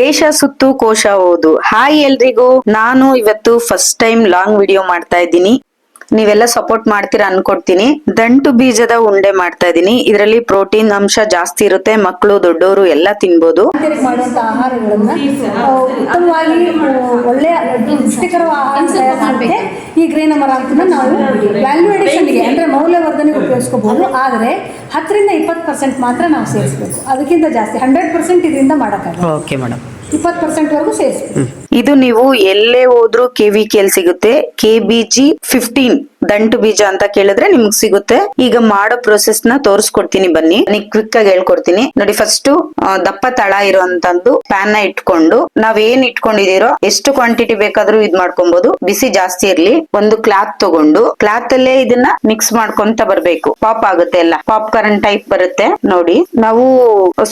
ದೇಶ ಸುತ್ತು ಕೋಶ ಓದು. ಹಾಯ್ ಎಲ್ರಿಗೂ. ನಾನು ಇವತ್ತು ಫಸ್ಟ್ ಟೈಮ್ ಲಾಂಗ್ ವಿಡಿಯೋ ಮಾಡ್ತಾ ಇದ್ದೀನಿ. ನೀವೆಲ್ಲ ಸಪೋರ್ಟ್ ಮಾಡ್ತೀರಾ ಅನ್ಕೊಡ್ತೀನಿ. ದಂಟು ಬೀಜದ ಉಂಡೆ ಮಾಡ್ತಾ ಇದ್ದೀನಿ. ಇದರಲ್ಲಿ ಪ್ರೋಟೀನ್ ಅಂಶ ಜಾಸ್ತಿ ಇರುತ್ತೆ. ಮಕ್ಕಳು ದೊಡ್ಡವರು ಎಲ್ಲ ತಿನ್ಬೋದು. ಉತ್ತಮವಾಗಿ ಆಹಾರ ಮಾಡೋಕ್ಕೆ ಈ ಗ್ರೇನ್ ಅಮರಾಂತನ ನಾವು ವ್ಯಾಲ್ಯೂ ಅಡಿಷನ್ಗೆ ಅಂದರೆ ಮೌಲ್ಯವರ್ಧನೆಗೆ ಉಪಯೋಗಿಸ್ಕೋಬಹುದು ಆದರೆ ಹತ್ತರಿಂದ ಇಪ್ಪತ್ತು ಪರ್ಸೆಂಟ್ ಮಾತ್ರ ನಾವು ಸೇರಿಸಬೇಕು. ಅದಕ್ಕಿಂತ ಜಾಸ್ತಿ ಹಂಡ್ರೆಡ್ ಪರ್ಸೆಂಟ್ ಇದರಿಂದ ಮಾಡೋಕ್ಕಾಗಲ್ಲ. ಓಕೆ ಮೇಡಮ್ ಇಪ್ಪತ್ತು ಪರ್ಸೆಂಟ್ವರೆಗೂ ಸೇರಿಸ್ಬೇಕು. ಇದು ನೀವು ಎಲ್ಲೇ ಹೋದ್ರೂ ಕೆ ವಿ ಕೆ ಸಿಗುತ್ತೆ. ಕೆ ಬಿ ಜಿ ಫಿಫ್ಟೀನ್ ದಂಟು ಬೀಜ ಅಂತ ಕೇಳಿದ್ರೆ ನಿಮ್ಗೆ ಸಿಗುತ್ತೆ. ಈಗ ಮಾಡೋ ಪ್ರೊಸೆಸ್ನ ತೋರಿಸ್ಕೊಡ್ತೀನಿ ಬನ್ನಿ. ಕ್ವಿಕ್ ಆಗಿ ಹೇಳ್ಕೊಡ್ತೀನಿ. ನೋಡಿ ಫಸ್ಟ್ ದಪ್ಪ ತಳ ಇರುವಂತದ್ದು ಪ್ಯಾನ್ನ ಇಟ್ಕೊಂಡು ನಾವ್ ಏನ್ ಇಟ್ಕೊಂಡಿದೀರೋ ಎಷ್ಟು ಕ್ವಾಂಟಿಟಿ ಬೇಕಾದ್ರೂ ಇದ್ ಮಾಡ್ಕೊಬಹುದು ಬಿಸಿ ಜಾಸ್ತಿ ಇರ್ಲಿ. ಒಂದು ಕ್ಲಾತ್ ತಗೊಂಡು ಕ್ಲಾತ್ ಅಲ್ಲೇ ಇದನ್ನ ಮಿಕ್ಸ್ ಮಾಡ್ಕೊಂತ ಬರ್ಬೇಕು. ಪಾಪ್ ಆಗುತ್ತೆ ಎಲ್ಲ. ಪಾಪ್ಕಾರ್ನ್ ಟೈಪ್ ಬರುತ್ತೆ. ನೋಡಿ, ನಾವು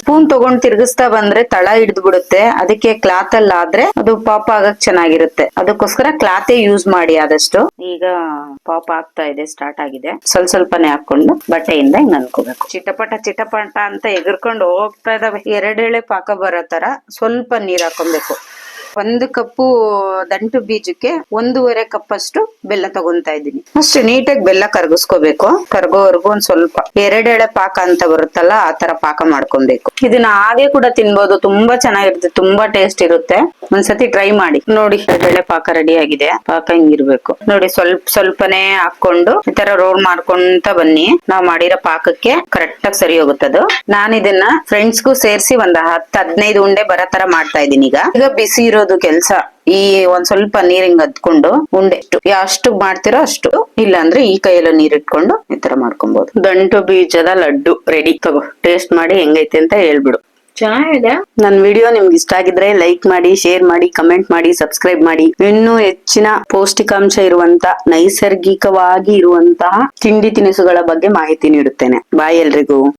ಸ್ಪೂನ್ ತಗೊಂಡ್ ತಿರ್ಗಿಸ್ತಾ ಬಂದ್ರೆ ತಳ ಹಿಡಿದು ಬಿಡುತ್ತೆ ಅದಕ್ಕೆ ಕ್ಲಾತ್ ಅಲ್ಲಿ ಆದ್ರೆ ಅದು ಪಾಪ್ ಆಗಕ್ ಚೆನ್ನಾಗಿರುತ್ತೆ. ಅದಕ್ಕೋಸ್ಕರ ಕ್ಲಾತೆ ಯೂಸ್ ಮಾಡಿ ಆದಷ್ಟು. ಈಗ ಪಾಪ್ ಆಗ್ತಾ ಇದೆ ಸ್ಟಾರ್ಟ್ ಆಗಿದೆ. ಸ್ವಲ್ಪ ಸ್ವಲ್ಪನೇ ಹಾಕೊಂಡು ಬಟ್ಟೆಯಿಂದ ಹಿಂಗ್ ಅನ್ಕೋಬೇಕು ಚಿಟಪಟ ಚಿಟಪಟ ಅಂತ ಎಗರ್ಕೊಂಡು ಹೋಗ್ತಾ ಇದಾವೆ ಎರಡೆಳೆ ಪಾಕ ಬರೋ ತರ ಸ್ವಲ್ಪ ನೀರ್ ಹಾಕೊಬೇಕು ಒಂದು ಕಪ್ಪು ದಂಟು ಬೀಜಕ್ಕೆ ಒಂದೂವರೆ ಕಪ್ ಅಷ್ಟು ಬೆಲ್ಲ ತಗೊಂತಾ ಇದ್ದೀನಿ. ಅಷ್ಟೇ ನೀಟಾಗಿ ಬೆಲ್ಲ ಕರಗಿಸ್ಕೋಬೇಕು. ಕರಗೋವರೆಗೂ ಒಂದ್ ಸ್ವಲ್ಪ. ಎರಡೆಳೆ ಪಾಕ ಅಂತ ಬರುತ್ತಲ್ಲ, ಆ ತರ ಪಾಕ ಮಾಡ್ಕೊಬೇಕು. ಇದನ್ನ ಹಾಗೆ ಕೂಡ ತಿನ್ಬೋದು. ತುಂಬಾ ಚೆನ್ನಾಗಿರುತ್ತೆ. ತುಂಬಾ ಟೇಸ್ಟ್ ಇರುತ್ತೆ. ಒಂದ್ಸತಿ ಟ್ರೈ ಮಾಡಿ. ನೋಡಿ ಎರಡೆಳೆ ಪಾಕ ರೆಡಿ ಆಗಿದೆ. ಪಾಕ ಹಿಂಗಿರ್ಬೇಕು. ನೋಡಿ, ಸ್ವಲ್ಪ, ಸ್ವಲ್ಪನೇ ಹಾಕೊಂಡು ಈ ತರ ರೋಲ್ ಮಾಡ್ಕೊಂತ ಬನ್ನಿ. ನಾವ್ ಮಾಡಿರೋ ಪಾಕಕ್ಕೆ ಕರೆಕ್ಟ್ ಆಗಿ ಸರಿ ಹೋಗುತ್ತದು ನಾನು ಇದನ್ನ ಫ್ರೆಂಡ್ಸ್ಗೂ ಸೇರ್ಸಿ ಒಂದ್ ಹತ್ತು ಹದಿನೈದು ಉಂಡೆ ಬರೋ ತರ ಮಾಡ್ತಾ ಇದೀನಿ ಈಗ. ಈಗ ಬಿಸಿ ಇರೋದು ಕೆಲ್ಸ. ಈ ಒಂದ್ ಸ್ವಲ್ಪ ನೀರ್ ಹಿಂಗ್ ಹತ್ಕೊಂಡು ಉಂಡೆ ಎಷ್ಟು ಮಾಡ್ತಿರೋ ಅಷ್ಟು. ಇಲ್ಲ ಅಂದ್ರೆ ಈ ಕೈಯಲ್ಲೂ ನೀರ್ ಇಟ್ಕೊಂಡು ಈ ತರ ಮಾಡ್ಕೊಬಹುದು ದಂಟು ಬೀಜದ ಲಡ್ಡು ರೆಡಿ ತಗೋ. ಟೇಸ್ಟ್ ಮಾಡಿ ಹೆಂಗೈತೆ ಅಂತ ಹೇಳ್ಬಿಡು. ಚೆನ್ನಾಗಿದೆ? ನನ್ ವಿಡಿಯೋ ನಿಮ್ಗೆ ಇಷ್ಟ ಆಗಿದ್ರೆ ಲೈಕ್ ಮಾಡಿ ಶೇರ್ ಮಾಡಿ ಕಮೆಂಟ್ ಮಾಡಿ ಸಬ್ಸ್ಕ್ರೈಬ್ ಮಾಡಿ. ಇನ್ನೂ ಹೆಚ್ಚಿನ ಪೌಷ್ಟಿಕಾಂಶ ಇರುವಂತ ನೈಸರ್ಗಿಕವಾಗಿ ಇರುವಂತಹ ತಿಂಡಿ ತಿನಿಸುಗಳ ಬಗ್ಗೆ ಮಾಹಿತಿ ನೀಡುತ್ತೇನೆ. ಬಾಯ್ ಎಲ್ರಿಗೂ.